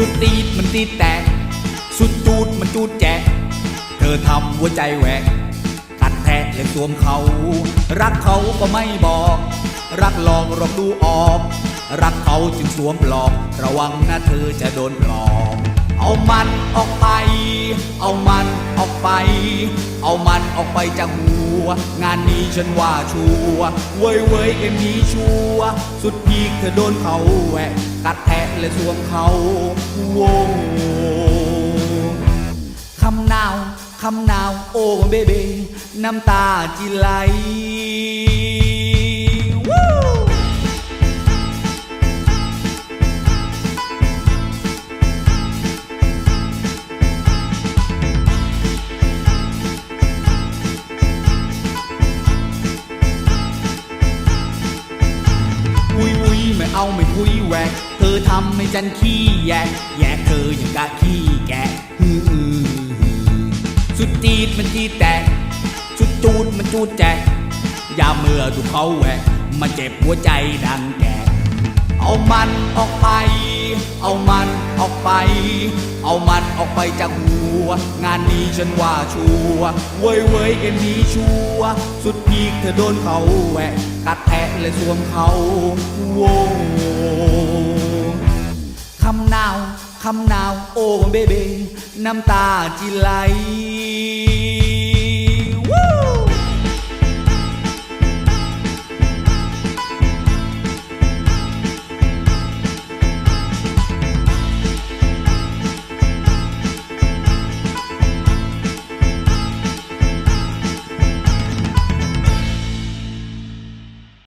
สุดตีดมันตีดแตก สุดจูดมันจูดแจก เธอทำหัวใจแหวก ตัดแทะเลยสวมเขา รักเขาก็ไม่บอก รักหลอกเราดูออก รักเขาจึงสวมปลอก ระวังนะเธอจะโดนหลอก เอามันออกไป เอามัน ไป เอามันออกไปจากหัว งานนี้ฉันว่าชัวเว้ยเว้ยเอ็มนี้ชัวสุดพีกเธอโดนเขาแหวกกัดแทะและสวมเขาโว้คำนาว คำนาว โอ้เบเบน้ำตาจิไหล เอาไม่คุยแหวก เธอทำให้ฉันขี้แยกแยกเธออย่างกะขี้แกะฮือฮือฮือสุดจีดมันจีดแตกสุดจูดมันจูดแจกยาเมื่อถูกเขาแหวกมาเจ็บหัวใจดังแกเอามันออกไป เอามันออกไป เอามันออกไปจากหัว งานนี้ฉันว่าชัวเว้ยเว้ยเอ็นนี้ชัว สุดพีกเธอโดนเขาแหวก กัดแทะและสวมเขาโวคำนาว คำนาว โอ้เบเบน้ำตาจิไหล